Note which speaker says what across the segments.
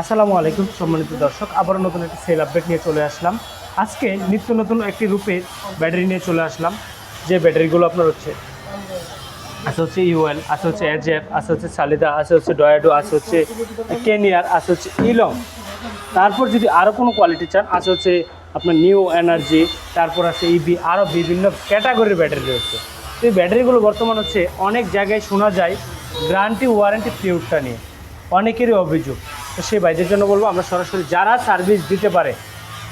Speaker 1: আসসালামু আলাইকুম সম্মানিত দর্শক, আবারও নতুন একটি সেল আপডেট নিয়ে চলে আসলাম। আজকে নিত্য নতুন একটি রূপে ব্যাটারি নিয়ে চলে আসলাম, যে ব্যাটারিগুলো আপনার হচ্ছে আছে হচ্ছে ইউএল আছে হচ্ছে এজেফ আছে হচ্ছে সালিদা আছে হচ্ছে ডয়াডো আছে হচ্ছে কেনিয়ার আছে হচ্ছে ইলং তারপর যদি আরও কোনো কোয়ালিটি চান, আছে হচ্ছে আপনার নিউ এনার্জি তারপর আছে ইবি আরও বিভিন্ন ক্যাটাগরির ব্যাটারি রয়েছে। তো এই ব্যাটারিগুলো বর্তমান হচ্ছে অনেক জায়গায় শোনা যায় গ্যারান্টি ওয়ারেন্টি পিরিয়ডটা নিয়ে। অনেকেরই অভিযোগ। তো সেই ভাইদের জন্য বলব আমরা সরাসরি যারা সার্ভিস দিতে পারে,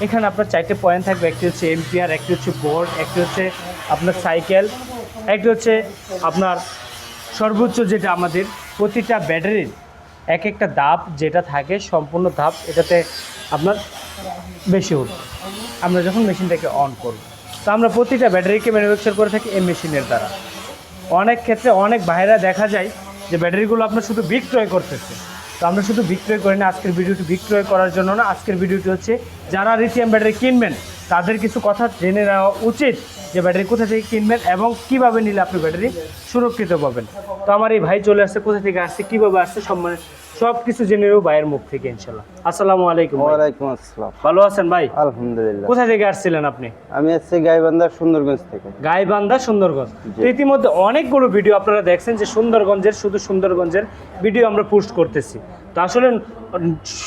Speaker 1: এখানে আপনার চারটে পয়েন্ট থাকবে। একটি হচ্ছে এমপিআর একটি হচ্ছে বোর্ড একটি হচ্ছে আপনার সাইকেল একটি হচ্ছে আপনার সর্বোচ্চ যেটা আমাদের প্রতিটা ব্যাটারির এক একটা ধাপ যেটা থাকে, সম্পূর্ণ ধাপ এটাতে আপনার বেশি উঠবে আমরা যখন মেশিনটাকে অন করব, তো আমরা প্রতিটা ব্যাটারিকে ম্যানুফ্যাকচার করে থাকি এই মেশিনের দ্বারা। অনেক ক্ষেত্রে অনেক ভাইরা দেখা যায় যে ব্যাটারিগুলো আপনার শুধু বিক্রয় করতেছে। তো আমরা শুধু বিক্রয় করি না, আজকের ভিডিওটি বিক্রয় করার জন্য না, আজকের ভিডিওটি হচ্ছে যারা লিথিয়াম ব্যাটারি কিনবেন, তাদের কিছু কথা জেনে নেওয়া উচিত যে ব্যাটারি কোথা থেকে কিনবেন এবং কীভাবে নিলে আপনি ব্যাটারি সুরক্ষিত পাবেন। তো আমার এই ভাই চলে আসছে, কোথা থেকে আসছে, কীভাবে আসছে সম্মানে সব কিছু জেনে নেব ভাইয়ের মুখ থেকে ইনশাল্লাহ। আসসালামু আলাইকুম।
Speaker 2: ওয়ালাইকুম আসসালাম।
Speaker 1: ভালো আছেন ভাই?
Speaker 2: আলহামদুলিল্লাহ।
Speaker 1: কোথা থেকে আসছিলেন আপনি?
Speaker 2: আমি আসছি গাইবান্ধা সুন্দরগঞ্জ থেকে।
Speaker 1: গাইবান্ধা সুন্দরগঞ্জ। তো ইতিমধ্যে অনেকগুলো ভিডিও আপনারা দেখছেন যে সুন্দরগঞ্জের শুধু সুন্দরগঞ্জের ভিডিও আমরা পোস্ট করতেছি। তো আসলে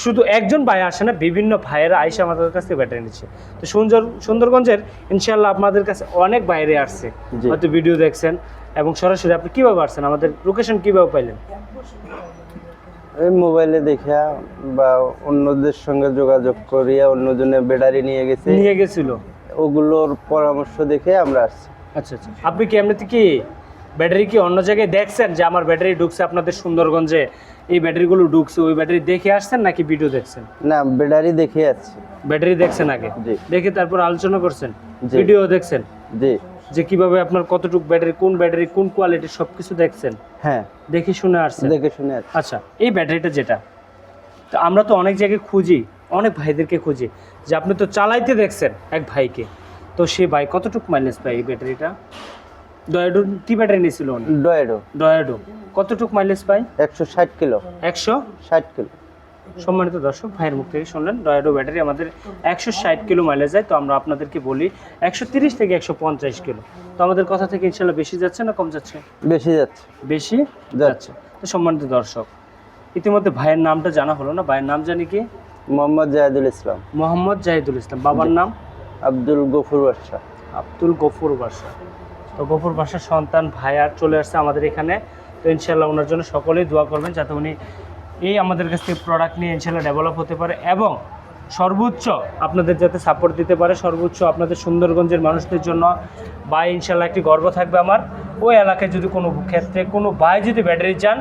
Speaker 1: শুধু একজন ভাই আসে না বিভিন্ন ভাইয়েরা আইসা আমাদের কাছ থেকে ব্যাটারি নিচ্ছে। তো সুন্দর সুন্দরগঞ্জের ইনশাল্লাহ আপনাদের কাছে অনেক বাইরে আসছে। হয়তো ভিডিও দেখছেন। এবং সরাসরি আপনি কীভাবে আসছেন? আমাদের লোকেশন কীভাবে পাইলেন?
Speaker 2: এই মোবাইলে দেখা বা অন্যদের সঙ্গে যোগাযোগ করিয়া অন্যজনে ব্যাটারি নিয়ে গেছে।
Speaker 1: নিয়ে গেছিল?
Speaker 2: ওগুলোর পরামর্শ দেখে আমরা আসছি।
Speaker 1: আচ্ছা আচ্ছা। আপনি কি এমনিতে কি ব্যাটারি কি অন্য জায়গায় দেখছেন যে আমার ব্যাটারি ঢুকছে আপনাদের সুন্দরগঞ্জে? এই ব্যাটারিগুলো ঢুকছে ওই ব্যাটারি দেখে আসছেন নাকি ভিডিও দেখছেন?
Speaker 2: না ব্যাটারি দেখে আসছি।
Speaker 1: ব্যাটারি দেখছেন আগে?
Speaker 2: জি।
Speaker 1: দেখে তারপর আলোচনা করছেন? ভিডিও দেখছেন?
Speaker 2: জি।
Speaker 1: যে কীভাবে আপনার কতটুকু ব্যাটারি কোন ব্যাটারি কোন কোয়ালিটির সব কিছু দেখছেন?
Speaker 2: হ্যাঁ।
Speaker 1: দেখে শুনে আসছেন?
Speaker 2: দেখে শুনে আসছি।
Speaker 1: আচ্ছা এই ব্যাটারিটা যেটা তো আমরা তো অনেক জায়গায় খুঁজি অনেক ভাইদেরকে খুঁজি যে আপনি তো চালাইতে দেখছেন এক ভাইকে তো সে ভাই কতটুকু মাইলেজ পায় এই ব্যাটারিটা? ডয়াডো কি ব্যাটারি নিয়েছিল
Speaker 2: ডয়াডো
Speaker 1: ডয়াডো কতটুকু মাইলেজ পায়?
Speaker 2: একশো ষাট কিলো।
Speaker 1: একশো?
Speaker 2: ষাট কিলো।
Speaker 1: সম্মানিত দর্শক ভাইয়ের মুখ থেকে শুনলেন ডয়াডো ব্যাটারি আমাদের একশো ষাট কিলো মাইলেজ যায় তো আমরা আপনাদেরকে বলি একশো তিরিশ থেকে একশো পঞ্চাশ কিলো। তো আমাদের কথা থেকে ইনশাল্লাহ বেশি যাচ্ছে না কম যাচ্ছে?
Speaker 2: বেশি যাচ্ছে।
Speaker 1: বেশি
Speaker 2: যাচ্ছে।
Speaker 1: তো সম্মানিত দর্শক ইতিমধ্যে ভাইয়ের নামটা জানা হলো না। ভাইয়ের নাম জানি কি?
Speaker 2: মোহাম্মদ জাহেদুল ইসলাম।
Speaker 1: মোহাম্মদ জাহিদুল ইসলাম। বাবার নাম?
Speaker 2: আব্দুল গফুর বাদশা।
Speaker 1: আব্দুল গফুর বাসা তো গফুর বাসার সন্তান ভাইয়ার চলে আসছে আমাদের এখানে। তো ইনশাল্লাহ ওনার জন্য সকলেই দোয়া করবেন যাতে উনি এই আমাদের কাছ থেকে প্রোডাক্ট নিয়ে ইনশাল্লাহ ডেভেলপ হতে পারে এবং সর্বোচ্চ আপনাদের যাতে সাপোর্ট দিতে পারে সর্বোচ্চ আপনাদের সুন্দরগঞ্জের মানুষদের জন্য বা ইনশাল্লাহ একটি গর্ব থাকবে আমার। ওই এলাকায় যদি কোনো ক্ষেত্রে কোনো ভাই যদি ব্যাটারি চান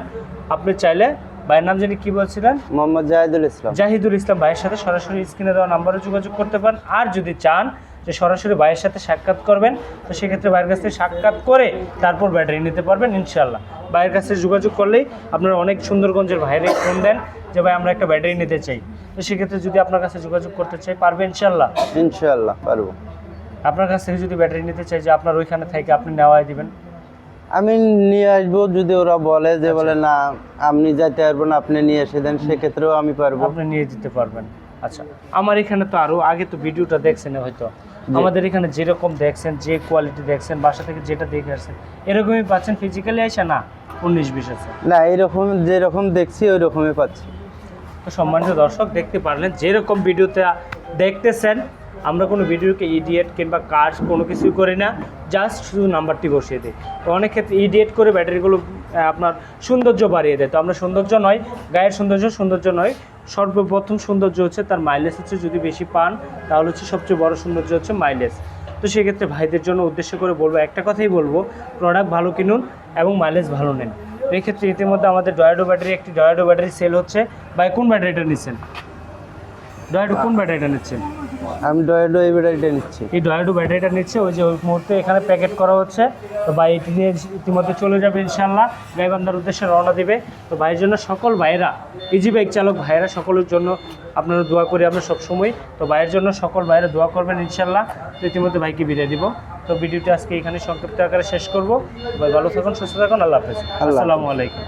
Speaker 1: আপনি চাইলে ভাইয়ের নাম জানি কী বলছিলেন?
Speaker 2: মোহাম্মদ জাহেদুল ইসলাম।
Speaker 1: জাহিদুল ইসলাম ভাইয়ের সাথে সরাসরি স্ক্রিনে দেওয়া নাম্বারে যোগাযোগ করতে পারেন। আর যদি চান যে সরাসরি ভাইয়ের সাথে সাক্ষাৎ করবেন তো সেক্ষেত্রে ভাইয়ের কাছ থেকে সাক্ষাৎ করে তারপর ব্যাটারি নিতে পারবেন ইনশাল্লাহ ভাইয়ের কাছে যোগাযোগ করলেই আপনারা অনেক সুন্দরগঞ্জের ভাইরে ফোন দেন যে ভাই আমরা একটা ব্যাটারি নিতে চাই। তো সেক্ষেত্রে যদি আপনার কাছে যোগাযোগ করতে চাই পারবে ইনশাল্লাহ
Speaker 2: ইনশাআল্লাহ পারব।
Speaker 1: আপনার কাছ থেকে যদি ব্যাটারি নিতে চাই যে আপনার ওইখানে থেকে আপনি নেওয়াই দিবেন?
Speaker 2: আমি নিয়ে আসব যদি ওরা বলে যে বলে না আপনি যাইতে পারব না আপনি নিয়ে এসে দেন সেক্ষেত্রেও আমি পারব।
Speaker 1: আপনি নিয়ে দিতে পারবেন। আচ্ছা আমার এখানে তো আরও আগে তো ভিডিওটা দেখছেন হয়তো। আমাদের এখানে যেরকম দেখছেন যে কোয়ালিটি দেখছেন বাসা থেকে যেটা দেখে আসছেন এরকমই পাচ্ছেন ফিজিক্যালি আসে না উনিশ বিশ আছে।
Speaker 2: না এরকম যেরকম দেখছি ওই রকমই পাচ্ছি।
Speaker 1: তো সম্মানিত দর্শক দেখতে পারলেন যেরকম ভিডিওতে দেখতেছেন আমরা কোনো ভিডিওকে ইডিয়েট কিংবা কাজ কোনো কিছুই করি না জাস্ট শুধু নাম্বারটি বসিয়ে দিই। তো অনেক ক্ষেত্রে ইডিয়েট করে ব্যাটারিগুলো আপনার সৌন্দর্য বাড়িয়ে দেয়। তো আমরা সৌন্দর্য নয় গায়ের সৌন্দর্য সৌন্দর্য নয় সর্বপ্রথম সৌন্দর্য হচ্ছে তার মাইলেজ হচ্ছে যদি বেশি পান, তাহলে হচ্ছে সবচেয়ে বড় সৌন্দর্য হচ্ছে মাইলেজ তো সেক্ষেত্রে ভাইদের জন্য উদ্দেশ্য করে বলব, একটা কথাই বলব প্রোডাক্ট ভালো কিনুন এবং মাইলেজ ভালো নেন। এক্ষেত্রে ইতিমধ্যে আমাদের ডয়াডো ব্যাটারি একটি ডয়াডো ব্যাটারি সেল হচ্ছে। ভাই, কোন ব্যাটারিটা নিচ্ছেন? ডয়াডো কোন ব্যাটারিটা নিচ্ছেন?
Speaker 2: আমি ডয়েডো এই ব্যাটারিটা নিচ্ছি।
Speaker 1: এই ডয়াডো ব্যাটারিটা নিচ্ছে ওই যে ওই মুহূর্তে এখানে প্যাকেট করা হচ্ছে। তো ভাই এটি নিয়ে ইতিমধ্যে চলে যাবে ইনশাল্লাহ গাইবান্ধার উদ্দেশ্যে রওনা দিবে। তো ভাইয়ের জন্য সকল ভাইয়েরা ইজি বাইক চালক ভাইয়েরা সকলের জন্য আপনারা দোয়া করি আমরা সবসময়। তো ভাইয়ের জন্য সকল ভাইয়েরা দোয়া করবেন ইনশাল্লাহ তো ইতিমধ্যে ভাইকে বিদায় দিব। তো ভিডিওটি আজকে এখানে সংক্ষিপ্ত আকারে শেষ করব। ভাই ভালো থাকুন সুস্থ থাকুন। আল্লাহ হাফেজ। আসসালামু আলাইকুম।